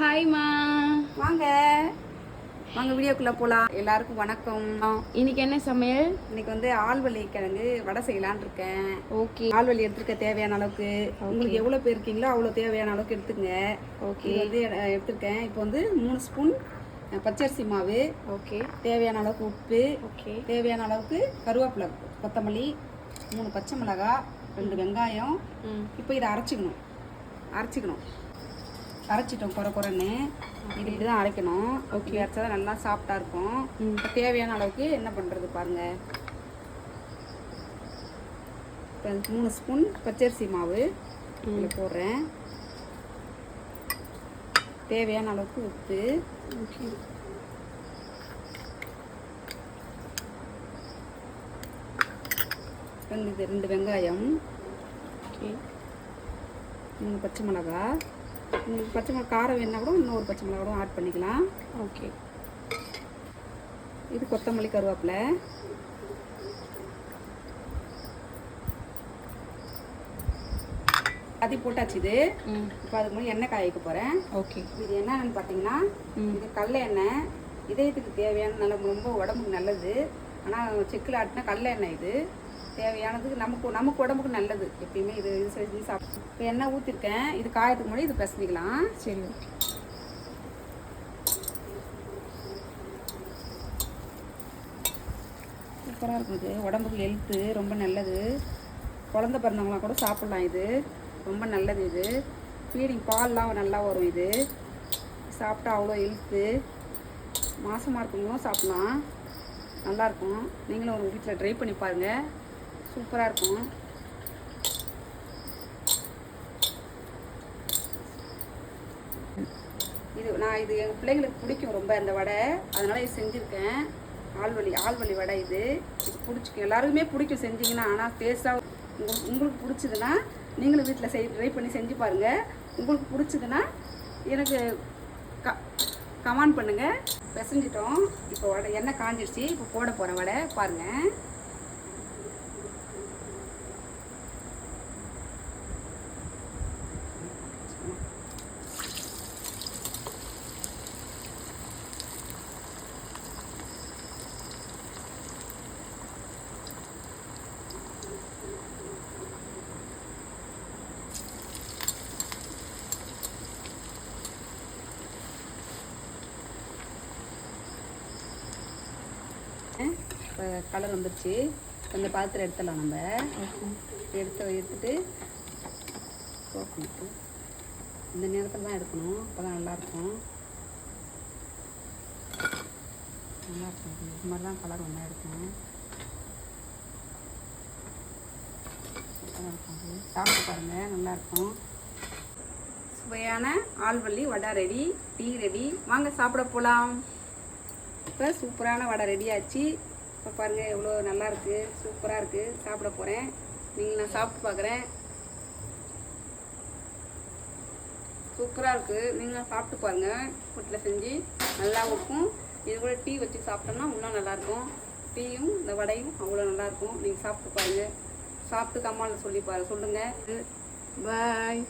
ஹாய்மா வாங்க. வாங்க வீடியோக்குள்ள போலாம். எல்லாருக்கும் வணக்கம். இன்னைக்கு என்ன சமையல்? இன்னைக்கு வந்து ஆள்வள்ளி கிழங்கு வடை செய்யலாம்னு இருக்கேன். ஓகே. ஆள்வள்ளி எடுத்துக்க தேவையான அளவுக்கு. உங்களுக்கு எவ்வளோ பேர் இருக்கீங்களோ அவ்வளோ தேவையான அளவுக்கு எடுத்துக்கங்க. ஓகே. இது வந்து எடுத்திருக்கேன். இப்போ வந்து மூணு ஸ்பூன் பச்சரிசி மாவு. ஓகே. தேவையான அளவுக்கு உப்பு. ஓகே. தேவையான அளவுக்கு கருவேப்பிலை கொத்தமல்லி மூணு பச்சை மிளகாய் ரெண்டு வெங்காயம். இப்போ இதை அரைச்சிக்கணும். அரைச்சிக்கணும். அரைச்சிட்டோம் குறை குறைன்னு இது இப்படி தான் அரைக்கணும். ஓகே அரைச்சா தான் நல்லா சாஃப்டாக இருக்கும். இப்போ தேவையான அளவுக்கு என்ன பண்ணுறது பாருங்க. இப்போ மூணு ஸ்பூன் பச்சரிசி மாவு இதில் போடுறேன். தேவையான அளவுக்கு உப்பு. ஓகே ரெண்டு இது ரெண்டு வெங்காயம். ஓகே மூணு பச்சை மிளகா. உங்களுக்கு பச்சை மிளகா காரம் வேணா கூட இன்னொரு பச்சை மிளகா கூட ஆட் பண்ணிக்கலாம். ஓகே இது கொத்தமல்லி கருவேப்பிலை. அது போட்டாச்சு இது. இப்போ அதுக்கு முன்னாடி எண்ணெய் காய வைக்க போகிறேன் ஓகே இது என்னன்னு பார்த்தீங்கன்னா. இது கடல எண்ணெய். இதயத்துக்கு தேவையான நல்ல ரொம்ப உடம்புக்கு நல்லது. ஆனால் செக்கில் ஆட்டினா கடல எண்ணெய் இது. தேவையானதுக்கு நமக்கு நமக்கு உடம்புக்கு நல்லது. எப்பயுமே இது இது செஞ்சு சாப்பிட்டு இப்போ எண்ணெய் ஊற்றிருக்கேன் இது காயத்துக்கு முன்னாடி இது பிசைஞ்சிக்கலாம் சரி. சூப்பராக இருக்கும் இது உடம்புக்கு ஹெல்த்து ரொம்ப நல்லது. குழந்த பிறந்தவங்களாம் கூட சாப்பிட்லாம் இது. ரொம்ப நல்லது இது. ஃபீடிங் பால்லாம் நல்லா வரும் இது. சாப்பிட்டா அவ்வளோ ஹெல்த்து மாசமாக இருக்கவங்களும் சாப்பிட்லாம். நல்லாயிருக்கும் நீங்களும் உங்கள் வீட்டில் ட்ரை பண்ணி பாருங்கள் சூப்பராக இருக்கும். இது நான் இது எங்கள் பிள்ளைங்களுக்கு பிடிக்கும் ரொம்ப அந்த வடை. அதனால் இது செஞ்சுருக்கேன். ஆள்வழி ஆள்வழி வடை இது. இது பிடிச்சிக்கும். எல்லாருக்குமே பிடிக்கும் செஞ்சீங்கன்னா ஆனால் டேஸ்ட்டாக உங்களுக்கு உங்களுக்கு பிடிச்சதுன்னா நீங்களும் வீட்டில் செய் ட்ரை பண்ணி செஞ்சு பாருங்கள் உங்களுக்கு பிடிச்சதுன்னா எனக்கு க கமெண்ட் பண்ணுங்கள் பிசைஞ்சிட்டோம். இப்போ வடை எண்ணெய் காஞ்சிடுச்சு இப்போ போட போகிறேன் வடை. பாருங்கள் இப்போ கலர் வந்துருச்சு. இந்த பாத்திரம் எடுத்துடலாம் நம்ம. எடுத்து எடுத்துட்டு இந்த நேரத்தில் தான் எடுக்கணும். அப்போ தான் நல்லாயிருக்கும் நல்லாயிருக்கும் இது. இது மாதிரி தான் கலர் ஒன்றா எடுக்கணும். இருக்கும் சாப்பிட்டு பாருங்கள் நல்லாயிருக்கும் சுவையான ஆல்வள்ளி வடை ரெடி டீ ரெடி வாங்க சாப்பிட போகலாம் இப்போ சூப்பரான வடை ரெடி ஆச்சு. இப்போ பாருங்கள் எவ்வளோ நல்லா சூப்பராக இருக்குது சாப்பிட போகிறேன் நீங்கள் நான் சாப்பிட்டு பார்க்குறேன். சூப்பராக இருக்குது நீங்கள் சாப்பிட்டு பாருங்கள் வீட்டில் செஞ்சு நல்லாவும் இருக்கும். இது கூட டீ வச்சு சாப்பிட்டோம்னா இன்னும் நல்லாயிருக்கும் டீயும் இந்த வடையும் அவ்வளோ நல்லாயிருக்கும் நீங்கள் சாப்பிட்டு பாருங்கள் சாப்பிட்டு கம்மாவில் சொல்லி பாரு சொல்லுங்கள் பாய்